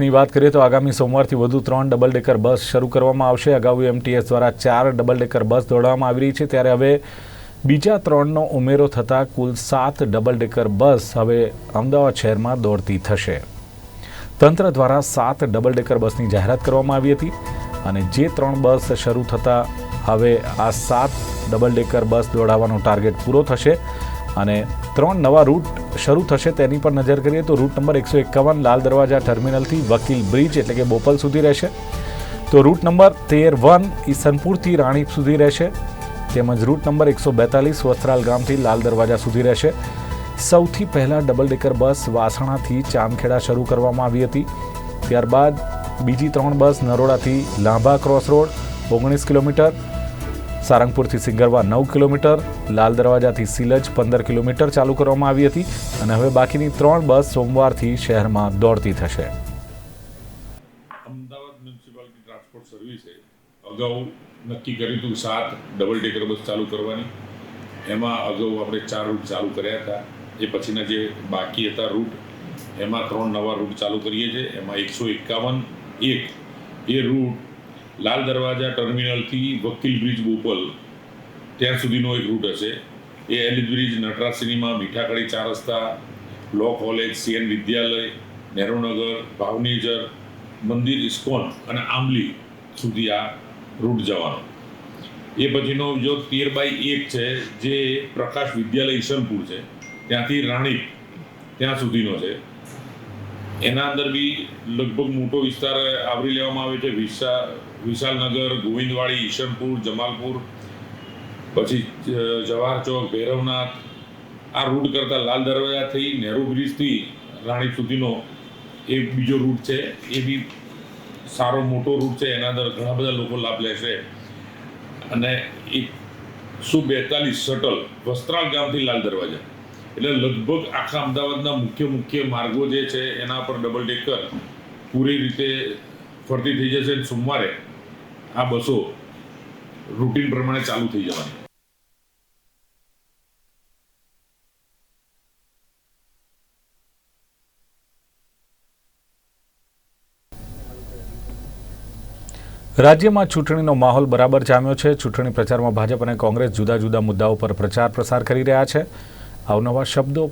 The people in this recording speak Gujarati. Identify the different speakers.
Speaker 1: ની વાત કરીએ તો આગામી સોમવારથી વધુ ત્રણ ડબલ ડેકર બસ શરૂ કરવામાં આવશે. અગાઉ એમટીએસ દ્વારા ચાર ડબલ ડેકર બસ દોડાવવામાં આવી રહી છે. ત્યારે હવે બીજા ત્રણનો ઉમેરો થતાં કુલ સાત ડબલ ડેકર બસ હવે અમદાવાદ શહેરમાં દોડતી થશે. તંત્ર દ્વારા સાત ડબલ ડેકર બસની જાહેરાત કરવામાં આવી હતી અને જે ત્રણ બસ શરૂ થતાં હવે આ સાત ડબલ ડેકર બસ દોડાવવાનો ટાર્ગેટ પૂરો થશે અને ત્રણ નવા રૂટ શરૂ થશે તેની પર નજર કરીએ તો રૂટ નંબર એકસો એકાવન લાલ દરવાજા ટર્મિનલથી વકીલ બ્રિજ એટલે કે બોપલ સુધી રહેશે. તો રૂટ નંબર તેર વન ઈસનપુરથી રાણીપ સુધી રહેશે. તેમજ રૂટ નંબર એકસો બેતાલીસ વસ્ત્રાલ ગામથી લાલ દરવાજા સુધી રહેશે. સૌથી પહેલાં ડબલ ડેકર બસ વાસણાથી ચાંદખેડા શરૂ કરવામાં આવી હતી. ત્યારબાદ બીજી ત્રણ બસ નરોડાથી લાંભા ક્રોસ રોડ, ઓગણીસ કિલોમીટર સારંગપુરથી સિંગરવા નવ કિલોમીટર, લાલ દરવાજાથી સિલજ પંદર કિલોમીટર ચાલુ કરવામાં આવી હતી અને હવે બાકીની ત્રણ બસ સોમવારથી શહેરમાં દોડતી થશે.
Speaker 2: અમદાવાદ મ્યુનિસિપાલિટી ટ્રાન્સપોર્ટ સર્વિસે અગાઉ નક્કી કર્યું હતું સાત ડબલ ડેકર બસ ચાલુ કરવાની. એમાં અગાઉ આપણે ચાર રૂટ ચાલુ કર્યા હતા. એ પછીના જે બાકી હતા રૂટ એમાં ત્રણ નવા રૂટ ચાલુ કરીએ છીએ. એમાં એકસો એકાવન એક એ રૂટ લાલ દરવાજા ટર્મિનલથી વકીલ બ્રિજ બોપલ. ત્યાં સુધીનો એક રૂટ હશે. એ એલિસ બ્રિજ નટરા સિનેમા, મીઠાકડી ચાર રસ્તા, law college, CN Vidyalaya Nehrunagar ભાવનેજર, મંદિર ઇસ્કોન અને આંબલી સુધી આ રૂટ જવાનો. એ પછીનો જો તેર બાય એક છે, જે પ્રકાશ વિદ્યાલય ઈશનપુર છે. ત્યાંથી રાણીપ ત્યાં સુધીનો છે. એના અંદર બી લગભગ મોટો વિસ્તાર આવરી લેવામાં આવે છે. વિશા વિશાલનગર, ગોવિંદવાડી, ઈશનપુર, જમાલપુર, પછી જવાહર ચોક, ભૈરવનાથ, આ રૂટ કરતાં લાલ દરવાજા થઈ, નેહરુ બ્રિજથી રાણીપ સુધીનો એ બીજો રૂટ છે. એ બી સારો મોટો રૂટ છે. એના અંદર ઘણા બધા લોકો લાભ લેશે. અને એકસો બેતાલીસ શટલ વસ્ત્રાલ ગામથી લાલ દરવાજા. એટલે લગભગ આખા અમદાવાદના મુખ્ય મુખ્ય માર્ગો જે છે, એના પર ડબલ ડેકર પૂરી રીતે ફરતી થઈ જશે સોમવારે આ બસો રૂટીન પ્રમાણે ચાલુ થઈ જવાની.
Speaker 1: રાજ્યમાં ચૂંટણીનો માહોલ બરાબર જામ્યો છે. ચૂંટણી પ્રચારમાં ભાજપ અને કોંગ્રેસ જુદા જુદા મુદ્દાઓ પર પ્રચાર પ્રસાર કરી રહ્યા છે. અવનવા શબ્દો